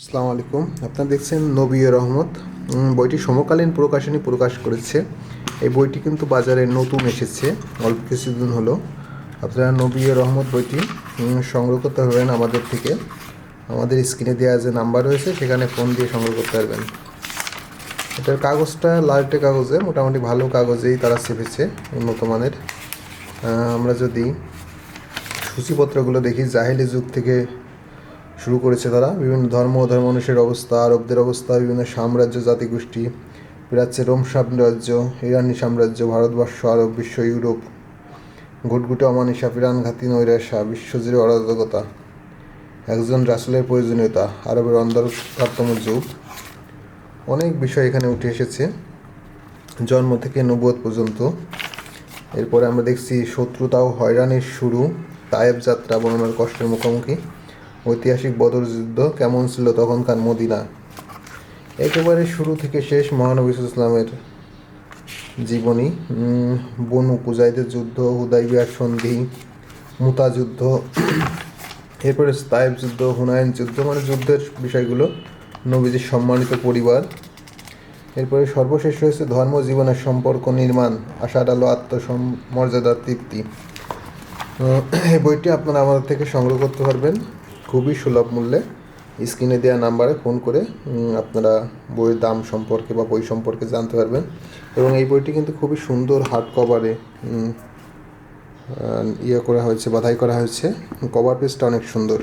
আসসালামু আলাইকুম। আপনারা দেখছেন নবী রহমত। বইটি সমকালীন প্রকাশনী প্রকাশ করেছে। এই বইটি কিন্তু বাজারে নতুন এসেছে। অল্প কিছুদিন হলো। আপনারা নবী রহমত বইটি সংগ্রহ করতে পারবেন আমাদের থেকে। আমাদের স্ক্রিনে দেওয়া যে নাম্বার রয়েছে, সেখানে ফোন দিয়ে সংগ্রহ করতে পারবেন। এটার কাগজটা লালটে কাগজে, মোটামুটি ভালো কাগজেই তারা চেপেছে উন্নত মানের। আমরা যদি সূচিপত্রগুলো দেখি, জাহেলি যুগ থেকে শুরু করেছে তারা। বিভিন্ন ধর্ম ধর্ম মানুষের অবস্থা, আরবদের অবস্থা, বিভিন্ন সাম্রাজ্য, জাতিগোষ্ঠী প্রাচ্যে রোম সাম্রাজ্য, ইরানি সাম্রাজ্য, ভারতবর্ষ, আরব বিশ্ব, ইউরোপ, ঘুটঘুটে অমানিসা পিরানঘাতি নৈরাশা, বিশ্বজুড়ে অরাজকতা। একজন রাসুলের প্রয়োজনীয়তা, আরবের অন্ধকারতম যুগ। অনেক বিষয় এখানে উঠে এসেছে। জন্ম থেকে নবুয়ত পর্যন্ত। এরপরে আমরা দেখছি শত্রুতা ও হয়রানির শুরু। তায়েব যাত্রা, বর্ণনার কষ্টের মুখোমুখি। ঐতিহাসিক বদর যুদ্ধ কেমন ছিল তখনকার মদিনা? একেবারে শুরু থেকে শেষ মহানবী ইসলামের জীবনী। বনু কুজাইদের যুদ্ধ হুদাইবিয়ার সন্ধি, মুতা যুদ্ধ, এরপরে তায়েব যুদ্ধ হুনায়ন যুদ্ধ মানে যুদ্ধের বিষয়গুলো, নবীজির সম্মানিত পরিবার। এরপরে সর্বশেষ রয়েছে ধর্ম জীবনের সম্পর্ক নির্মাণ, আশার আলো আত্মসমর্যাদার তৃপ্তি। এই বইটি আপনারা আমাদের থেকে সংগ্রহ করতে পারবেন। খুবই সুলভ মূল্যে স্ক্রিনে দেওয়া নাম্বারে ফোন করে আপনারা বইয়ের দাম সম্পর্কে বা বই সম্পর্কে জানতে পারবেন। এবং এই বইটি কিন্তু খুবই সুন্দর হার্ড কভারে ইয়ে করা হয়েছে, বাধাই করা হয়েছে। কভার পেজটা অনেক সুন্দর।